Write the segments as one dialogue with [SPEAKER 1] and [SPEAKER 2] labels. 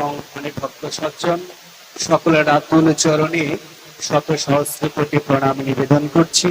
[SPEAKER 1] এবং অনেক ভক্ত সজ্জন সকলের আতুল চরণে শত সহস্র কোটি প্রণাম নিবেদন করছি।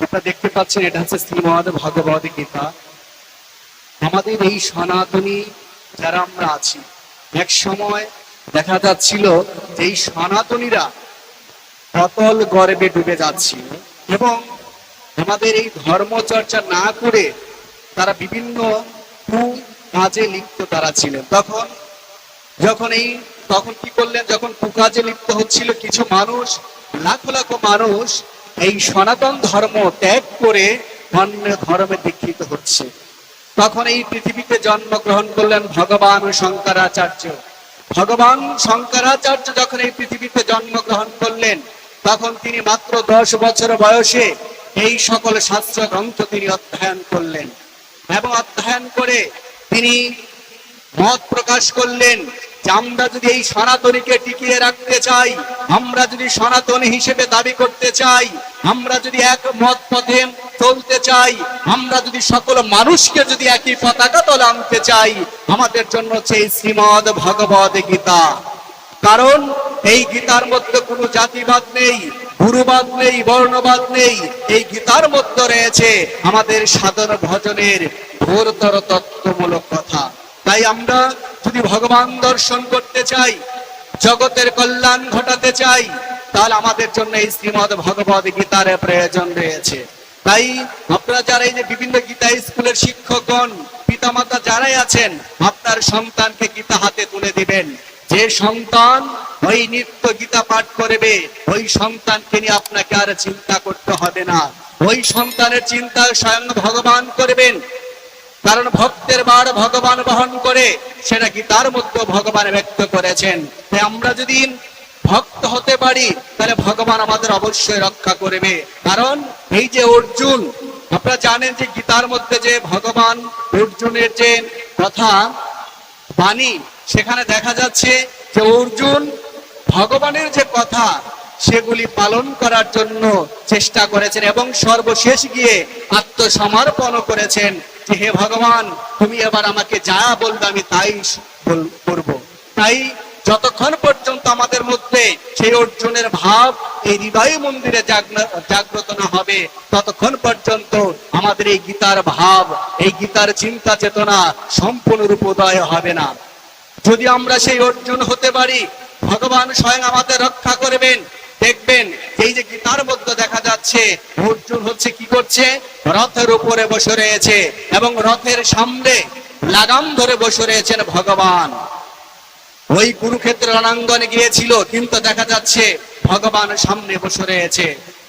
[SPEAKER 1] আপনারা দেখতে পাচ্ছেন, এটা হচ্ছে শ্রীমদ ভগবদ গীতা। আমাদের এই সনাতনী যারা আমরা আছি, এক সময় দেখা যাচ্ছিল যে এই সনাতনীরা অতল গর্বে ডুবে যাচ্ছিল এবং আমাদের এই ধর্মচর্চা না করে তারা বিভিন্ন কাজে লিপ্ত তারা ছিলেন। তখন, যখন এই, তখন কি করলেন? যখন কুকাজে লিপ্ত হচ্ছিল কিছু মানুষ, লাখ লাখ মানুষ, এই সনাতন ধর্ম ত্যাগ করে অন্য ধর্মে দীক্ষিত হচ্ছে। তখন এই পৃথিবীতে জন্মগ্রহণ করলেন ভগবান শঙ্করাচার্য। ভগবান শঙ্করাচার্য যখন এই পৃথিবীতে জন্মগ্রহণ করলেন, তখন তিনি মাত্র দশ বছর বয়সে এই সকল শাস্ত্র গ্রন্থ তিনি অধ্যয়ন করলেন। এবং অধ্যয়ন করে তিনি মত প্রকাশ করলেন যে আমরা যদি এই সনাতনীকে টিকিয়ে রাখতে চাই, আমরা যদি সনাতনী হিসেবে দাবি করতে চাই, আমরা যদি এক মত পথে চলতে চাই, আমরা যদি সকল মানুষকে যদি একই পতাকা তলে আনতে চাই, আমাদের জন্য সেই শ্রীমদ ভগবদ গীতা। কারণ এই গীতার মধ্যে কোনো জাতিবাদ নেই, গুরুবাদ নেই, বর্ণবাদ নেই। এই গীতার মধ্যে রয়েছে আমাদের সাধন ভজনের ঘোরতর তত্ত্বমূলক কথা। তাই আমরা যদি ভগবান দর্শন করতে চাই, জগতের কল্যাণ ঘটাতে চাই, তাহলে আমাদের জন্য এই শ্রীমদ ভগবদ গীতার প্রয়োজন রয়েছে। তাই আপনারা যারা এই যে বিভিন্ন গীতা স্কুলের শিক্ষকগণ, পিতামাতা যারাই আছেন, আপনার সন্তানকে গীতা হাতে তুলে দিবেন। যে সন্তান ওই নিত্য গীতা পাঠ করবে, ওই সন্তানকে নিয়ে আপনাকে আর চিন্তা করতে হবে না। ওই সন্তানের চিন্তা স্বয়ং ভগবান করবেন। কারণ ভক্তের বার ভগবান বহন করে, সেটা গীতার মধ্যে ভগবান ব্যক্ত করেছেন? তাই আমরা যদি ভক্ত হতে পারি, তাহলে ভগবান আমাদের অবশ্যই রক্ষা করবে। কারণ এই যে অর্জুন, আপনারা জানেন যে গীতার মধ্যে যে ভগবান অর্জুনের যে কথা বাণী সেখানে দেখা যাচ্ছে যে অর্জুন ভগবানের যে কথা, সেগুলি পালন করার জন্য চেষ্টা করেছেন এবং সর্বশেষ গিয়ে আত্মসমর্পণ করেছেন যে, হে ভগবান, তুমি এবার আমাকে যা বলবে আমি তাই করব। তাই যতক্ষণ পর্যন্ত আমাদের মধ্যে সেই অর্জুনের ভাব এই হৃদয় মন্দিরে জাগ্রত না হবে, ততক্ষণ পর্যন্ত আমাদের এই গীতার ভাব, এই গীতার চিন্তা চেতনা সম্পূর্ণরূপ উদয় হবে না। যদি আমরা সেই অর্জুন হতে পারি, ভগবান স্বয়ং আমাদের রক্ষা করবেন। দেখবেন, এই যে গীতার মধ্যে দেখা যাচ্ছে, অর্জুন হচ্ছে কি করছে? রথের উপরে বসে রয়েছে এবং রথের সামনে লাগাম ধরে বসে রয়েছেন ভগবান। ওই কুরুক্ষেত্র রণাঙ্গনে গিয়েছিল, কিন্তু দেখা যাচ্ছে ভগবান সামনে বসে রয়েছে।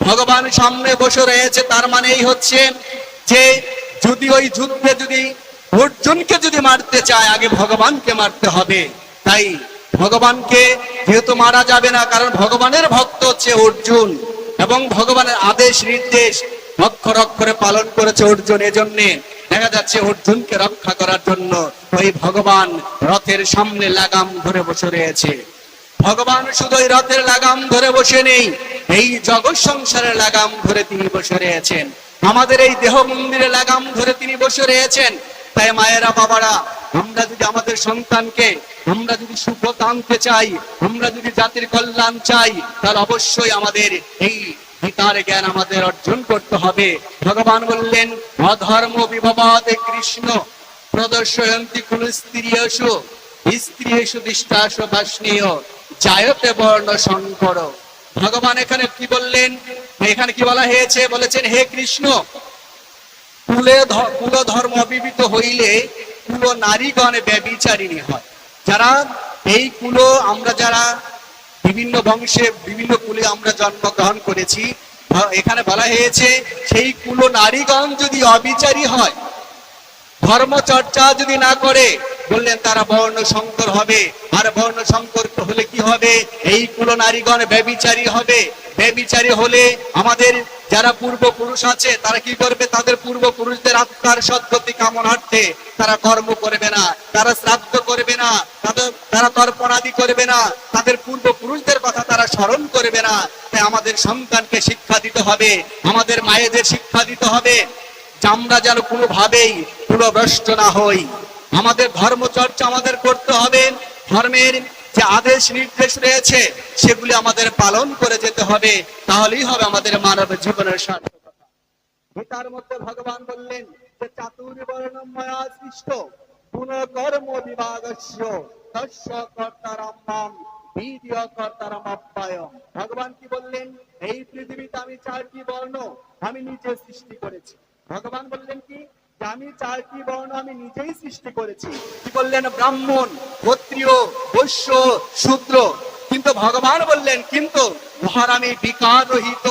[SPEAKER 1] ভগবান সামনে বসে রয়েছে, তার মানে এই হচ্ছে যে যদি ওই যুদ্ধে যদি অর্জুনকে যদি মারতে চায়, আগে ভগবানকে মারতে হবে। তাই ভগবানকে যেহেতু মারা যাবে না, কারণ ভগবানের ভক্ত হচ্ছে অর্জুন এবং ভগবানের আদেশ, নির্দেশ অক্ষর অক্ষরে পালন করেছে অর্জুন। এজন্যে দেখা যাচ্ছে অর্জুনকে রক্ষা করার জন্য ওই ভগবান রথের সামনে লাগাম ধরে বসে রয়েছে। ভগবান শুধু ওই রথের লাগাম ধরে বসে নেই, এই জগৎ সংসারের লাগাম ধরে তিনি বসে রয়েছেন। আমাদের এই দেহ মন্দিরে লাগাম ধরে তিনি বসে রয়েছেন। তাই মায়েরা, বাবারা, আমরা যদি আমাদের সন্তানকে, আমরা যদি সুখত আনতে চাই, আমরা যদি জাতির কল্যাণ চাই, তাহলে অবশ্যই আমাদের এই গীতার জ্ঞান আমাদের অর্জন করতে হবে। ভগবান বললেন, অধর্ম বিভবাদে কৃষ্ণ, প্রদর্শয়ন্তী কোন স্ত্রীয়সু স্ত্রীয়সু দৃষ্টাস ভাষ্ণীয় জায়তে বর্ণ শঙ্কর। ভগবান এখানে কি বললেন? এখানে কি বলা হয়েছে? বলেছেন, হে কৃষ্ণ কুলে কুল ধর্ম অবিবিত হইলে কুল নারীগণে ব্যবিচারিণী হয়। যারা এই কুল আমরা যারা বিভিন্ন বংশে, বিভিন্ন কুলে আমরা জন্মগ্রহণ করেছি এখানে বলা হয়েছে সেই কুল নারীগণ যদি অবিচারী হয়, ধর্মচর্চা যদি না করে বললেন, তারা বর্ণ সংকর হবে। আর বর্ণ সংকর হলে কি হবে? এই কুল নারীগণ ব্যবিচারী হবে। ব্যবিচারী হলে আমাদের যারা পূর্বপুরুষ আছে, তারা কি করবে? তাদের পূর্বপুরুষদের আত্মার সদ্গতি কামনার্থে তারা কর্ম করবে না। তারা শ্রাদ্ধ করবে না। তাদের, তারা তর্পণাদি করবে না। তাদের পূর্বপুরুষদের কথা তারা স্মরণ করবে না। তাই আমাদের সন্তানকে শিক্ষা দিতে হবে। আমাদের মায়েদের শিক্ষা দিতে হবে। আমরা যেন কোনোভাবেই পুরভ্রষ্ট না হই। আমাদের ধর্মচর্চা আমাদের করতে হবে। ধর্মের যে আদেশ নির্দেশ রয়েছে, সেগুলি আমাদের পালন করে যেতে হবে। তাহলেই হবে আমাদের মানব জীবনের সার্থকতা। মধ্যে ভগবান বললেন যে, চাতুর্বর্ণম গুণকর্ম বিভাগস্য ভগবান কি বললেন? এই পৃথিবীতে আমি চারটি বর্ণ আমি নিজে সৃষ্টি করেছি। ভগবান বললেন কি? আমি চারটি বর্ণ আমি নিজেই সৃষ্টি করেছি। কি বললেন ব্রাহ্মণ, ক্ষত্রিয়, বৈশ্য, শূদ্র? কিন্তু ভগবান বললেন, কিন্তু উহার আমি বিকার রহিত,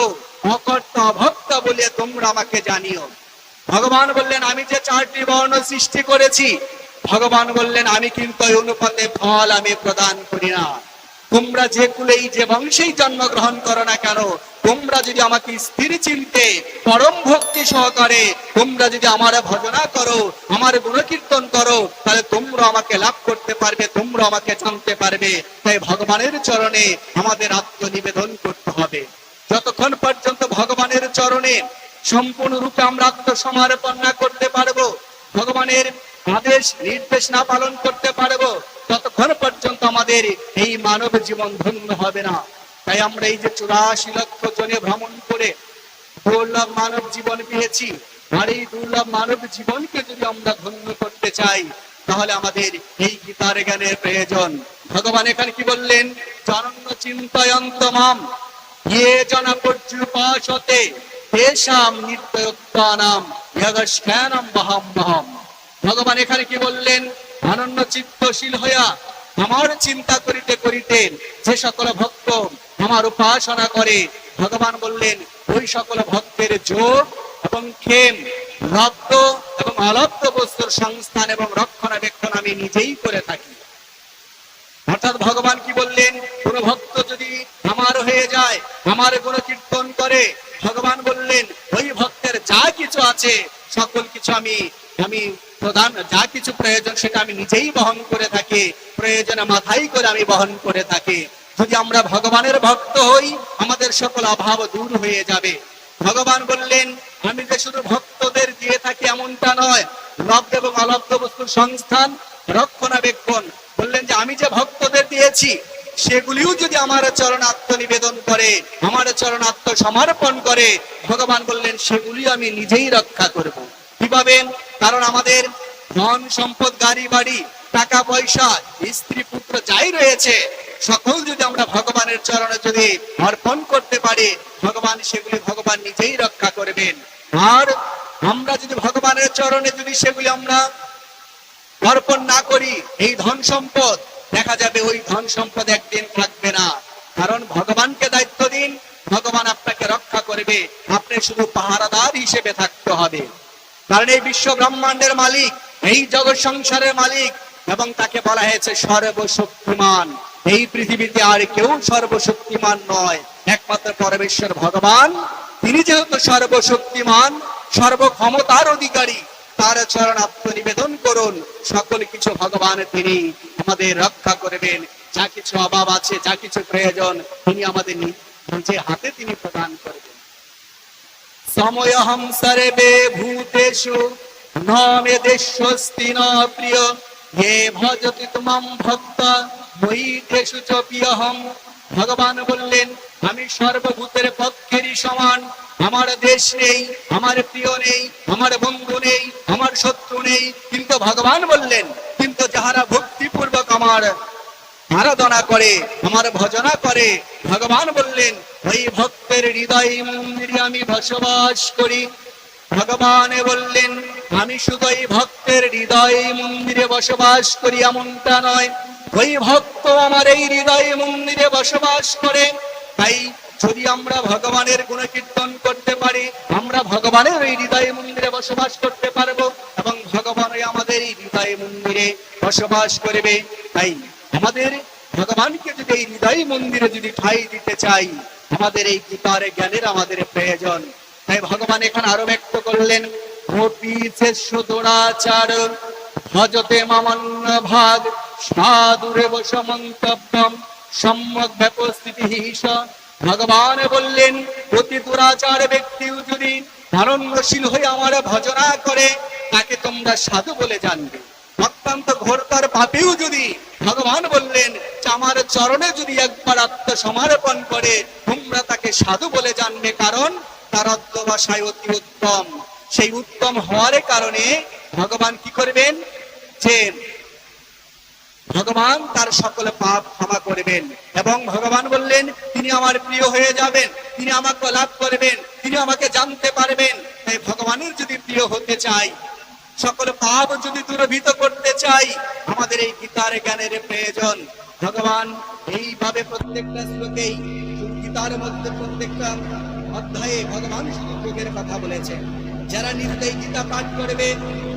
[SPEAKER 1] অকর্তা ভক্ত বলে তোমরা আমাকে জানিও। ভগবান বললেন, আমি যে চারটি বর্ণ সৃষ্টি করেছি, ভগবান বললেন, আমি কিন্তু অনুপাতে ফল আমি প্রদান করি না। তোমরা যে কুলেই যে বংশেই জন্মগ্রহণ করো না কেন, তোমরা যদি আমাকে স্থির চিনতে, পরম ভক্তি সহকারে তোমরা যদি আমার ভজনা করো, আমার গুণকীর্তন করো, তাহলে তোমরা আমাকে লাভ করতে পারবে, তোমরা আমাকে জানতে পারবে। তাই ভগবানের চরণে আমাদের আত্মনিবেদন করতে হবে। যতক্ষণ পর্যন্ত ভগবানের চরণে সম্পূর্ণ রূপে আমরা আত্মসমর্পণ না করতে পারব, ভগবানের আদেশ, নির্দেশ না পালন করতে পারব, ততক্ষণ পর্যন্ত আমাদের এই মানব জীবন ধন্য হবে না। তাই আমরা এই যে চুরাশি লক্ষ জনে ভ্রমণ করে দুর্লভ মানব জীবন পেয়েছি, আর এই দুর্লভ মানব জীবনকে যদি আমরা ধন্য করতে চাই, তাহলে আমাদের এই গীতার জ্ঞানের প্রয়োজন। ভগবান এখানে কি বললেন? জনন্য চিন্তয়ন্ত মাম ইয়ে জন পর্যুপাসতে তেষাম নিত্যয়ত্তানাম ভগবান এখানে কি বললেন? অনন্য চিত্তশীল হইয়া আমার চিন্তা করিতে করিতে যে সকল ভক্ত আমার উপাসনা করে, ভগবান বললেন, ওই সকল ভক্তের যোগ এবং ক্ষেম, রক্ত এবং অলব্ধ বস্তুর সংস্থান এবং রক্ষণাবেক্ষণ আমি নিজেই করে থাকি। অর্থাৎ ভগবান কি বললেন, কোন ভক্ত যদি আমার হয়ে যায়, আমার গুণ কীর্তন করে, ভগবান বললেন, ওই ভক্তের যা কিছু আছে, সকল কিছু আমি আমি প্রধান, যা কিছু প্রয়োজন সেটা আমি নিজেই বহন করে থাকি, প্রয়োজনে মাথায় করে আমি বহন করে থাকি। যদি আমরা ভগবানের ভক্ত হই, আমাদের সকল অভাব দূর হয়ে যাবে। ভগবান বললেন, আমি যে শুধু ভক্তদের দিয়ে থাকি এমনটা নয়, লব্ধ এবং অলব্ধ বস্তুর সংস্থান, রক্ষণাবেক্ষণ। বললেন যে, আমি যে ভক্তদের দিয়েছি, সেগুলিও যদি আমার চরণ আত্মনিবেদন করে, আমার চরণ আত্মসমর্পণ করে, ভগবান বললেন, সেগুলি আমি নিজেই রক্ষা করব। কীভাবে কারণ আমাদের ধন সম্পদ গাড়ি, বাড়ি, টাকা পয়সা, স্ত্রী, পুত্র যাই রয়েছে, সকল যদি আমরা ভগবানের চরণে যদি অর্পণ করতে পারি, ভগবান সেগুলি ভগবান নিজেই রক্ষা করবেন। আর আমরা যদি ভগবানের চরণে যদি সেগুলি আমরা অর্পণ না করি, এই ধন সম্পদ দেখা যাবে ওই ধন সম্পদ একদিন থাকবে না। কারণ ভগবানকে দায়িত্ব দিন, ভগবান আপনাকে রক্ষা করবে। আপনি শুধু পাহারাদার হিসেবে থাকতে হবে। কারণ এই বিশ্ব ব্রহ্মাণ্ডের মালিক, এই জগৎ সংসারের মালিক, এবং তাকে বলা হয়েছে সর্বশক্তিমান। এই পৃথিবীতে আর কেউ সর্বশক্তিমান নয়। একমাত্র পরমেশ্বর ভগবান। তিনি যেহেতু সর্বশক্তিমান, সর্বক্ষমতার অধিকারী, তার চরণ আত্মনিবেদন করুন। সকল কিছু ভগবান তিনি আমাদের রক্ষা করবেন। যা কিছু অভাব আছে, যা কিছু প্রয়োজন, তিনি আমাদের নিজে হাতে তিনি প্রদান করবেন। সময়হম সর্বে ভূতেষু ন মে দেশস্তি ন প্রিয় হে ভজতি তুমাম ভক্ত মই দেশু চ প্রিয়হম ভগবান বললেন আমি সর্বভূতের পক্ষেরই সমান আমার দেশ নেই আমার প্রিয় নেই আমার বন্ধু নেই আমার শত্রু নেই কিন্তু ভগবান বললেন কিন্তু যাহারা ভক্তিপূর্বক আমার আরাধনা করে, আমার ভজনা করে। ভগবান বললেন, ওই ভক্তের হৃদয় মন্দিরে আমি বসবাস করি। ভগবান বললেন, আমি শুধু এই ভক্তের হৃদয় মন্দিরে বসবাস করি, এমনটা নয়। ওই ভক্ত আমার এই হৃদয় মন্দিরে বসবাস করে। তাই যদি আমরা ভগবানের গুণকীর্তন করতে পারি, আমরা ভগবানের ওই হৃদয় মন্দিরে বসবাস করতে পারব এবং ভগবান আমাদের এই হৃদয় মন্দিরে বসবাস করবে। তাই আমাদের ভগবানকে যদি এই হৃদয় মন্দিরে যদি ঠাই দিতে চাই, আমাদের এই গীতার জ্ঞানের আমাদের প্রয়োজন। তাই ভগবান এখানে আরও ব্যক্ত করলেন ভজতে ভাগ, সাধুরে বসমন্তব্যম সম্যক ব্যপস্থিতি হিস। ভগবান বললেন, অতি দুরাচার ব্যক্তিও যদি ধারণ্যশীল হয়ে আমার ভজনা করে, তাকে তোমরা সাধু বলে জানবে। অত্যন্ত ঘোরতার পাপেও যদি ভগবান বললেন আমার চরণে যদি একবার আত্মসমর্পণ করে, তোমরা তাকে সাধু বলে জানবে, কারণ তার অধ্যবসায় অতি উত্তম। সেই উত্তম হওয়ার কারণে ভগবান কি করবেন? যে ভগবান তার সকল পাপ ক্ষমা করবেন এবং ভগবান বললেন, তিনি আমার প্রিয় হয়ে যাবেন, তিনি আমাকে লাভ করবেন, তিনি আমাকে জানতে পারবেন। তাই ভগবানের যদি প্রিয় হতে চাই, সকল পাপ যদি দূরভীত করতে চাই, আমাদের এই গীতার জ্ঞানের প্রয়োজন। ভগবান, এইভাবে প্রত্যেকটা শ্লোকেই গীতার মধ্যে প্রত্যেকটা অধ্যায়ে ভগবান যোগের কথা বলেছেন যারা নিত্যই গীতা পাঠ করবে,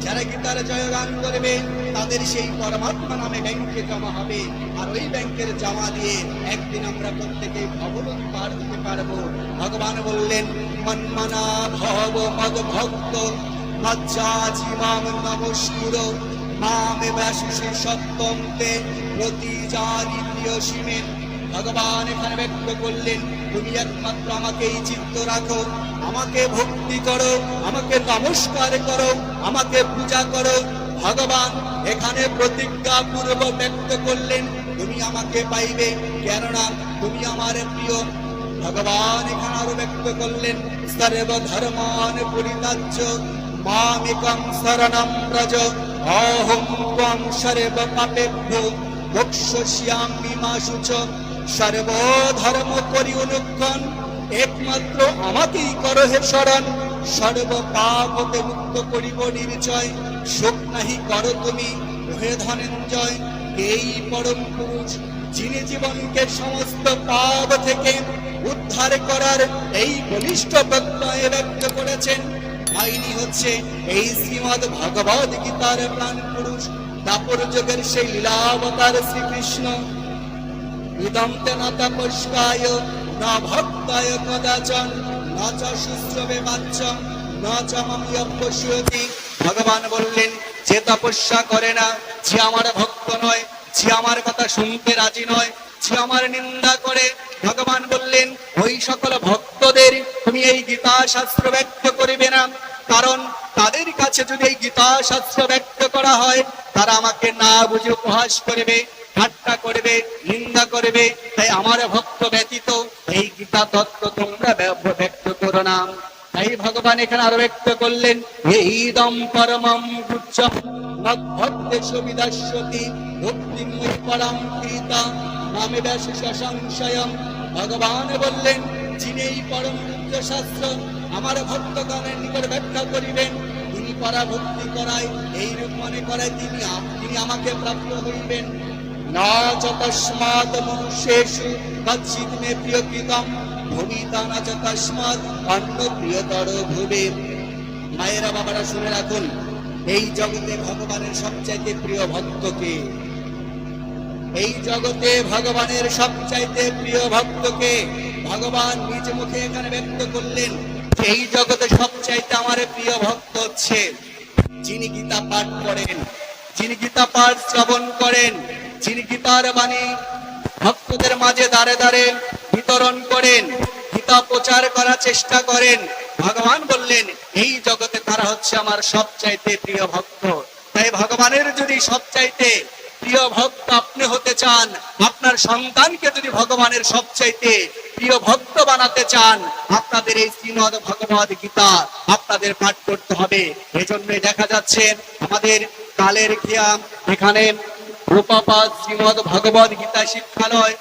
[SPEAKER 1] যারা গীতার জয়গান করবে, তাদের সেই পরমাত্মা নামে ব্যাংকে জমা হবে। আর ওই ব্যাংকের জমা দিয়ে একদিন আমরা প্রত্যেকে ভগবত পার দিতে পারব। ভগবান বললেন, মন্মনা ভব মদ ভক্ত মজ্জাজিমাম নমস্কুর মামে ব্যাসুষে সত্যম তে প্রতি জানি প্রিয় ভগবান এখানে ব্যক্ত করলেন, তুমি একমাত্র আমাকেই চিত্ত রাখো, আমাকে ভক্তি করো, আমাকে নমস্কার করো, আমাকে পূজা করো। ভগবান এখানে প্রতিজ্ঞা পূর্ব ব্যক্ত করলেন, তুমি আমাকে পাইবে, কেননা তুমি আমার প্রিয়। ভগবান এখানে আরও ব্যক্ত করলেন সর্ব ধর্মান পরিত্যাজ্য মামিকং শরণম ব্রজ অহং ত্বং সর্ব পাপেভ্য মোক্ষস্যামি মা শুচ সর্বধর্ম করি অনুক্ষণ একমাত্র আমাকেই করো হে শরণ। সর্ব পাপ হতে মুক্ত করিব নির্জয় শোক নাহি করো তুমি হে ধনঞ্জয়। এই পরম পুরুষ, যিনি জীবনকে সমস্ত পাপ থেকে উদ্ধার করার এই বলিষ্ঠ প্রত্যয় ব্যক্ত করেছেন আইনি হচ্ছে এই শ্রীমদ ভগবদ গীতার প্রাণ পুরুষ। দাপর যুগের সেই লীলাবতার শ্রীকৃষ্ণ। ইদম না তপস্কায়, না ভক্তায় কদাচন, না চ শুশ্রবে বাচ্চম না চ মামি অপশ্যতি ভগবান বললেন, যে তপস্যা করে না, যে আমার ভক্ত নয়, যে আমার কথা শুনতে রাজি নয় যে আমার নিন্দা করে। ভগবান বললেন, ওই সকল ভক্তদের তুমি এই গীতা শাস্ত্র ব্যক্ত করিবে না। কারণ তাদের কাছে যদি এই গীতা শাস্ত্র ব্যক্ত করা হয়, তারা আমাকে না বুঝে উপহাস করবে, ঠাট্টা করবে, নিন্দা করবে। তাই আমার ভক্ত ব্যতীত এই গীতা তত্ত্ব তোমরা তাই ভগবান এখানে আরও ব্যক্ত করলেন এই দম পরমম গুচ্ছম ভক্তে সুবিদাস্যতি ভক্তিময় পরম কৃতা নামে ব্যাস সংশয়ম ভগবান বললেন, যিনি এই পরম গুপ্ত শাস্ত্র আমার ভক্তগণের নিকট ব্যাখ্যা করিবেন, তিনি পরাভক্তি করায় এই রূপ মনে করায় তিনি তিনি আমাকে প্রাপ্ত হইবেন। না চ তস্মাৎ মনুষ্যেষু কচ্ছিৎ মে প্রিয়কৃতম। ভূমিতা না চ তস্মাৎ অন্য প্রিয়তর ভুবে। মায়েরা, বাবারা, শুনে রাখুন, এই জগতে ভগবানের সবচাইতে প্রিয় ভক্তকে এই জগতে ভগবানের সবচাইতে প্রিয় ভক্তকে ভগবান নিজ মুখে এখানে ব্যক্ত করলেন, এই জগতে সবচাইতে আমার প্রিয় ভক্ত হচ্ছে যিনি গীতা পাঠ করেন, যিনি গীতা পাঠ শ্রবণ করেন, যিনি গীতার বাণী ভক্তদের মাঝে দাঁড়ে দাঁড়ে বিতরণ করেন গীতা প্রচার করার চেষ্টা করেন। ভগবান বললেন, এই জগতে তারা হচ্ছে আমার সবচাইতে প্রিয় ভক্ত। তাই ভগবানের যদি সবচাইতে প্রিয় ভক্ত আপনি হতে চান, আপনার সন্তানকে যদি ভগবানের সবচাইতে প্রিয় ভক্ত বানাতে চান, আপনাদের এই শ্রীমদ ভগবদ গীতা আপনাদের পাঠ করতে হবে। এজন্যই দেখা যাচ্ছে আমাদের কালের খেয়া এখানে রূপাপাত শ্রীমদ ভগবদ গীতা শিক্ষালয়।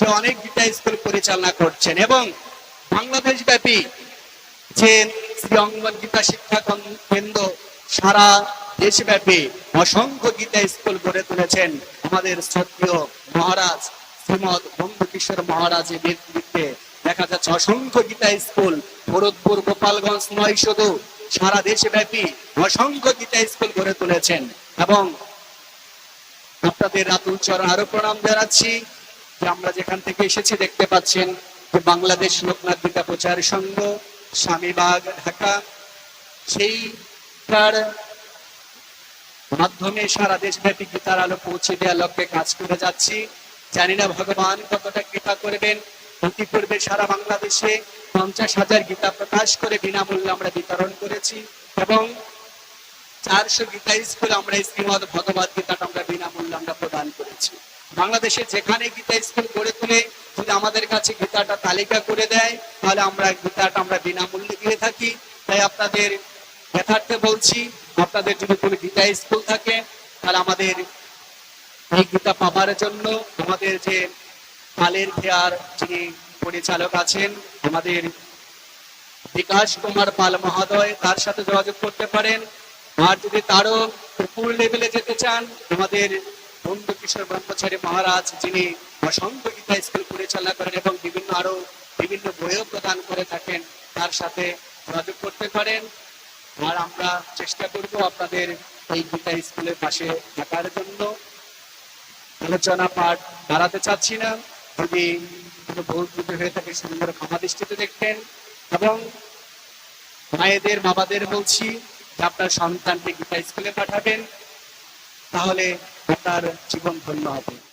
[SPEAKER 1] যে অনেক গীতা স্কুল পরিচালনা করছেন এবং বাংলাদেশ ব্যাপী যে শ্রী অঙ্গন গীতা শিক্ষা কেন্দ্র, সারা দেশব্যাপী অসংখ্য গীতা স্কুল গড়ে তুলেছেন আমাদের শ্রদ্ধেয় মহারাজ শ্রীমদ বন্ধু কিশোর মহারাজের নেতৃত্বে। দেখা যাচ্ছে অসংখ্য গীতা স্কুল, ভরতপুর, গোপালগঞ্জ নয় শুধু সারা দেশব্যাপী অসংখ্য গীতা স্কুল গড়ে তুলেছেন। এবং আপনাদের রাতুল চরণ আরও প্রণাম জানাচ্ছি। আমরা যেখান থেকে এসেছি দেখতে পাচ্ছেন যে বাংলাদেশ লোকনাথ গীতা প্রচার সংঘ, স্বামীবাগ, ঢাকা, সেই তার মাধ্যমে সারা দেশব্যাপী গীতার আলো পৌঁছে দেওয়ার লক্ষ্যে কাজ করে যাচ্ছি। জানি না ভগবান কতটা কৃপা করবেন। অতি পূর্বে সারা বাংলাদেশে পঞ্চাশ হাজার গীতা প্রকাশ করে বিনামূল্যে আমরা বিতরণ করেছি এবং চারশো গীতা স্কুলে আমরা শ্রীমদ ভগবত গীতাটা আমরা বিনামূল্যে আমরা প্রদান করেছি। বাংলাদেশে যেখানে গীতা স্কুল গড়ে তুলে, যদি আমাদের কাছে গীতাটা তালিকা করে দেয়, তাহলে আমরা গীতাটা আমরা বিনামূল্যে দিয়ে থাকি। তাই আপনাদের যথার্থে বলছি, আপনাদের যদি কোনো গীতা স্কুল থাকে, তাহলে আমাদের এই গীতা পাবার জন্য আমাদের যে পালের খেয়ার যিনি পরিচালক আছেন, আমাদের বিকাশ কুমার পাল মহোদয় তার সাথে যোগাযোগ করতে পারেন। আর যদি তারও উপর লেভেলে যেতে চান, আমাদের বন্ধু কিশোর ব্রহ্মচারী মহারাজ, যিনি অসংখ্য গীতা স্কুল পরিচালনা করেন এবং বিভিন্ন আরও বিভিন্ন বইও প্রদান করে থাকেন, তার সাথে যোগাযোগ করতে পারেন। আর আমরা চেষ্টা করব আপনাদের এই গীতা স্কুলের পাশে থাকার জন্য। আলোচনা পাঠ বাড়াতে চাচ্ছি না। যদি কোনো ভুল ত্রুটি হয়ে থাকে সুন্দর ক্ষমা দৃষ্টিতে দেখতেন এবং মায়েদের, বাবাদের বলছি, যে আপনার সন্তানকে গীতা স্কুলে পাঠাবেন। তাহলে আপনার জীবন ধন্য হবে